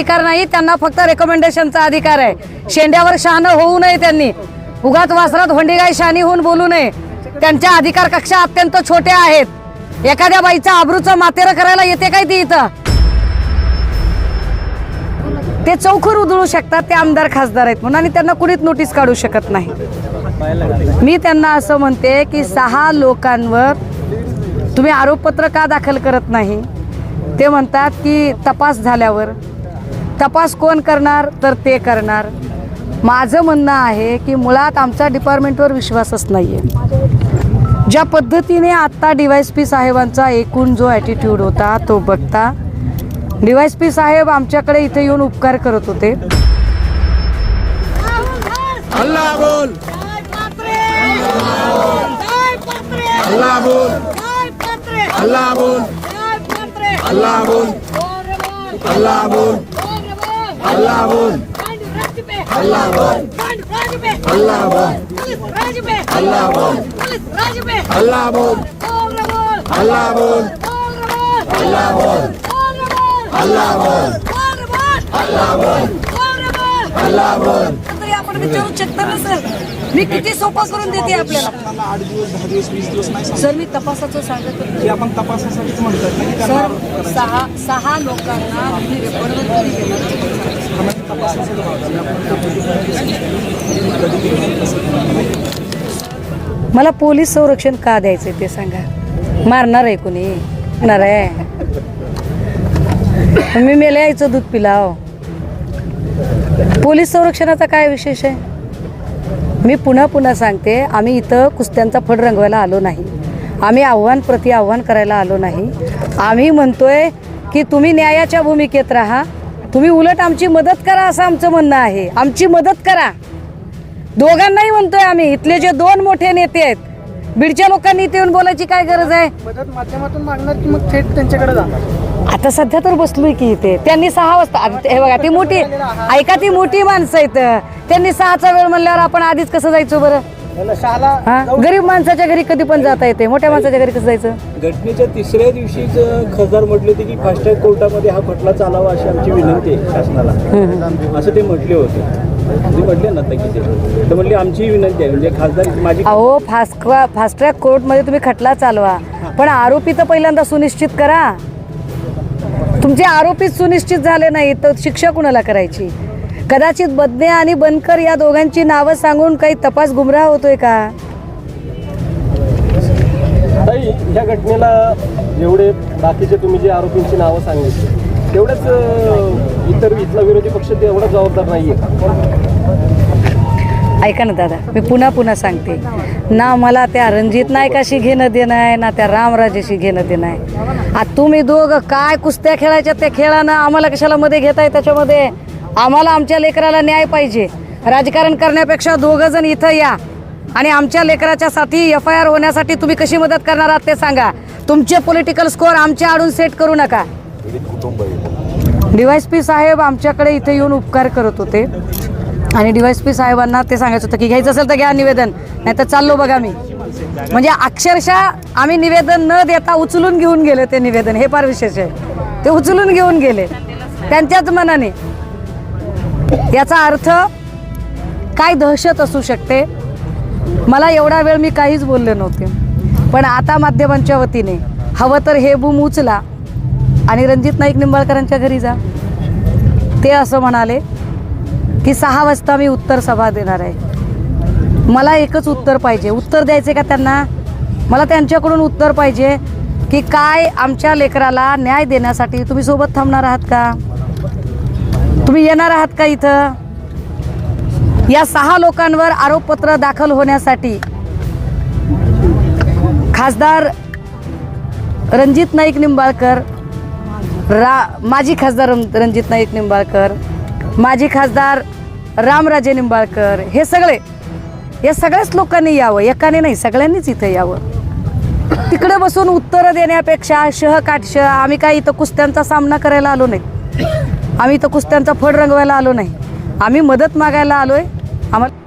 अधिकार नाही त्यांना फक्त रेकमेंडेशनचा अधिकार आहे. शेंड्यावर शहाणं होऊ नये त्यांनी. उगाच वासरात होंडीगाय शहाणी होऊन बोलू नये. त्यांच्या अधिकार कक्षा अत्यंत छोट्या आहेत. एखाद्या बाईचा आबरूचं मातेर करायला येते काय ती इथं? ते चौखर उधळू शकतात ते आमदार खासदार आहेत म्हणून आणि त्यांना कुणीच नोटीस काढू शकत नाही. मी त्यांना असं म्हणते की सहा लोकांवर तुम्ही आरोपपत्र का दाखल करत नाही? ते म्हणतात की तपास झाल्यावर तपास कोण करणार तर ते करणार. माझं म्हणणं आहे की मुळात आमचा डिपार्टमेंटवर विश्वासच नाही आहे ज्या पद्धतीने आत्ता डी वाय पी साहेबांचा एकूण जो ॲटिट्यूड होता तो बघता डी वाय पी साहेब आमच्याकडे इथे येऊन उपकार करत होते. अल्लाह बोल. अल्लाहून अल्लाहून अल्लाहून अल्लाहून अल्लाहून अल्लाहून अल्लाहून अल्लाहून अल्लाहून अल्लाहून अल्लाह बोल आपण विचारू शकता ना सर मी किती सोपं करून देते आपल्याला? मला आठ दिवस दहा दिवस वीस दिवस नाही सर मी तपासाचं सांगत होते. आपण तपासासाठीच म्हणतात ना की त्यांना सर सहा सहा लोकांना मी रेकॉर्डवर कधी आम्हाला तपासाचं आहे. आपण नाही. मला पोलीस संरक्षण का द्यायचंय ते सांगा. मारणार आहे कोणी? मारणार आहे. मी मेले यायचं दूध पिलाव. पोलीस संरक्षणाचा काय विशेष आहे? मी पुन्हा पुन्हा सांगते आम्ही इथं कुस्त्यांचा फड रंगवायला आलो नाही. आम्ही आव्हान प्रति आव्हान करायला आलो नाही. आम्ही म्हणतोय की तुम्ही न्यायाच्या भूमिकेत राहा. तुम्ही उलट आमची मदत करा असं आमचं म्हणणं आहे. आमची मदत करा. दोघांनाही म्हणतोय आम्ही इथले जे दोन मोठे नेते आहेत बीडच्या लोकांनी इथे येऊन बोलायची काय गरज आहे? मदत माध्यमातून मागणार की मग थेट त्यांच्याकडे जाणार? आता सध्या तर बसलोय की इथे. त्यांनी सहा वाजता हे बघा ती मोठी ऐका ती मोठी माणसं आहेत. त्यांनी सहाचा वेळ म्हणल्यावर आपण आधीच कसं जायचो बरं? हा? गरीब माणसाच्या घरी कधी पण जाता येते. मोठ्या माणसाच्या घरी कसं जायचं? घटनेच्या तिसऱ्या दिवशीच खासदार म्हटले होते की फास्टॅग कोर्टामध्ये हा खटला चालावा अशी आमची विनंती आहे शासनाला. असं ते म्हटले होते. म्हटले आमची विनंती आहे. म्हणजे खासदार माझी अहो फास्ट फास्ट ट्रॅक कोर्टमध्ये तुम्ही खटला चालवा. पण आरोपी तर पहिल्यांदा सुनिश्चित करा. तुमचे आरोपीच सुनिश्चित झाले नाही तर शिक्षा कुणाला करायची? कदाचित बदने आणि बनकर या दोघांची नावं सांगून काही तपास गुमराह होतोय का? ताई ह्या घटनेला जेवढे बाकीचे तुम्ही जे आरोपींची नावं सांगितली तेवढंच अं, इतर इथला विरोधी पक्ष तेवढा जबाबदार नाहीये. ऐका ना दादा मी पुन्हा पुन्हा सांगते. ना मला त्या रणजित नायकाशी घेणं देणं आहे ना त्या रामराजेशी घेणं देणं आहे. आता तुम्ही दोघं काय कुस्त्या खेळायच्या त्या खेळानं आम्हाला कशाला मध्ये घेताय त्याच्यामध्ये? आम्हाला आमच्या लेकराला न्याय पाहिजे. राजकारण करण्यापेक्षा दोघं जण इथं या. आणि आमच्या लेकराच्यासाठी एफ आय आर होण्यासाठी तुम्ही कशी मदत करणार आहात ते सांगा. तुमचे पॉलिटिकल स्कोअर आमच्या आडून सेट करू नका. पी साहेब आमच्याकडे इथे येऊन उपकार करत होते. आणि पी साहेबांना ते सांगायचं होतं की घ्यायचं असेल तर घ्या निवेदन. नाही तर चाललो बघा मी. म्हणजे अक्षरशः आम्ही निवेदन न देता उचलून घेऊन गेले ते निवेदन. हे फार विशेष आहे. ते उचलून घेऊन गेले. त्यांच्याच मनाने. याचा अर्थ काय दहशत असू शकते? मला एवढा वेळ मी काहीच बोलले नव्हते. पण आता माध्यमांच्या वतीने हवं तर हे बूम उचला आणि रणजित नाईक निंबाळकरांच्या घरी जा. ते असं म्हणाले की सहा वाजता मी उत्तर सभा देणार आहे. मला एकच उत्तर पाहिजे. उत्तर द्यायचे का त्यांना? मला त्यांच्याकडून उत्तर पाहिजे की काय आमच्या लेकराला न्याय देण्यासाठी तुम्ही सोबत थांबणार आहात का? तुम्ही येणार आहात का इथं? या सहा लोकांवर आरोपपत्र दाखल होण्यासाठी खासदार रणजित नाईक निंबाळकर रा माजी खासदार रं- रणजित नाईक निंबाळकर माजी खासदार रामराजे निंबाळकर हे सगळे या सगळ्याच लोकांनी यावं एकाने नाही सगळ्यांनीच इथं यावं. तिकडे बसून उत्तरं देण्यापेक्षा शह काटश आम्ही काय इथं कुस्त्यांचा सामना करायला आलो नाही. आम्ही इथं कुस्त्यांचा फड रंगवायला आलो नाही. आम्ही मदत मागायला आलोय. आम्हाला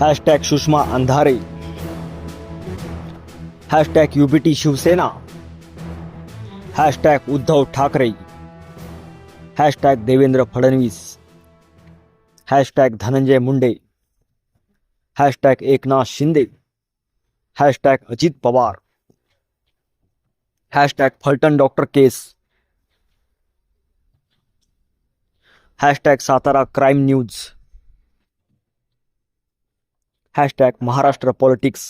hashtag Sushma Andhare. Hashtag UBT Shiv Sena. Hashtag Uddhav Thackeray. Hashtag Devendra Fadnavis. Hashtag Dhananjay Munde. Hashtag Eknath Shinde hashtag Ajit Pawar hashtag Phaltan doctor case hashtag Satara crime news hashtag Maharashtra politics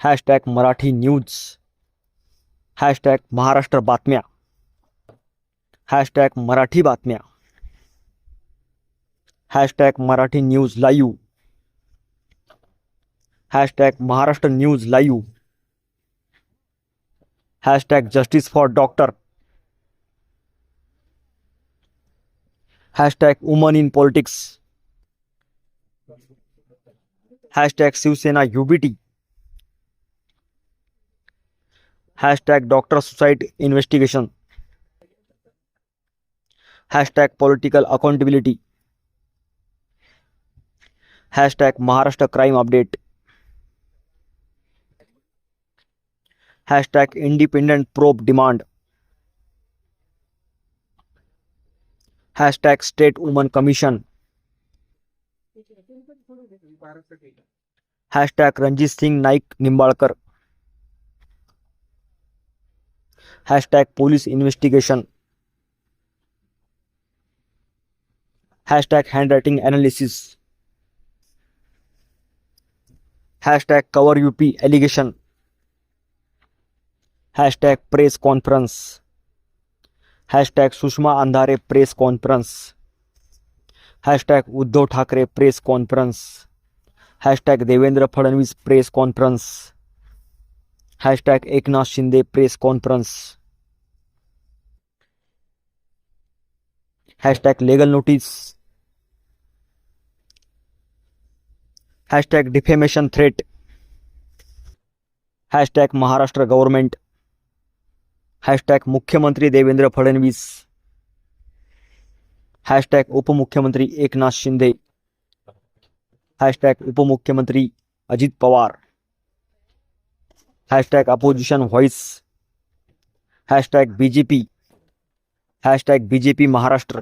hashtag Marathi news hashtag Maharashtra बातम्या hashtag Marathi बातम्या hashtag Marathi news live hashtag Maharashtra news live. Hashtag justice for doctor. Hashtag woman in politics. Hashtag Shiv Sena UBT. Hashtag doctor suicide investigation. Hashtag political accountability. Hashtag Maharashtra crime update. Hashtag independent probe demand. Hashtag state woman commission. Hashtag Ranjit Singh Naik Nimbalkar. Hashtag police investigation. Hashtag handwriting analysis. Hashtag cover up allegation hashtag press conference. Hashtag Sushma Andhare press conference. Hashtag Uddhav Thackeray press conference. Hashtag Devendra Fadnavis press conference. Hashtag Eknath Shinde press conference. Hashtag legal notice hashtag defamation threat hashtag Maharashtra government hashtag मुख्यमंत्री Devendra Fadnavis. Hashtag उपमुख्यमंत्री Eknath Shinde. Hashtag उपमुख्यमंत्री Ajit Pawar. Hashtag opposition voice. Hashtag B J P. Hashtag B J P Maharashtra.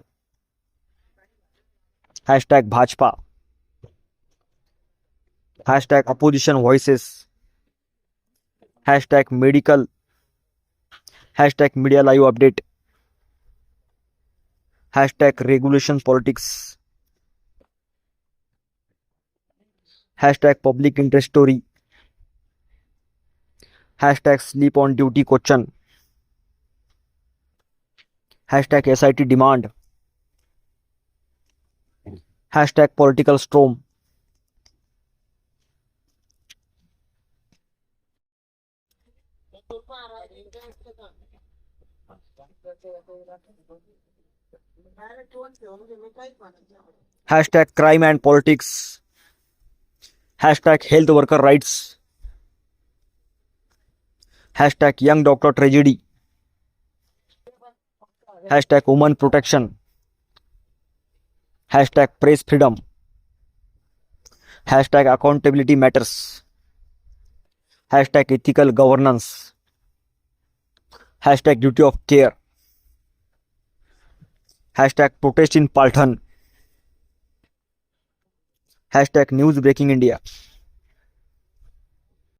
Hashtag Bhajpa. Hashtag opposition voices. Hashtag medical. hashtag media live update. Hashtag regulation politics. Hashtag public interest story. Hashtag sleep on duty question. Hashtag sit demand. Hashtag political storm. hashtag crime and politics. Hashtag health worker rights. Hashtag young doctor tragedy. Hashtag woman protection. Hashtag press freedom. Hashtag accountability matters. Hashtag ethical governance. Hashtag duty of care. Hashtag protest in Phaltan hashtag news breaking India.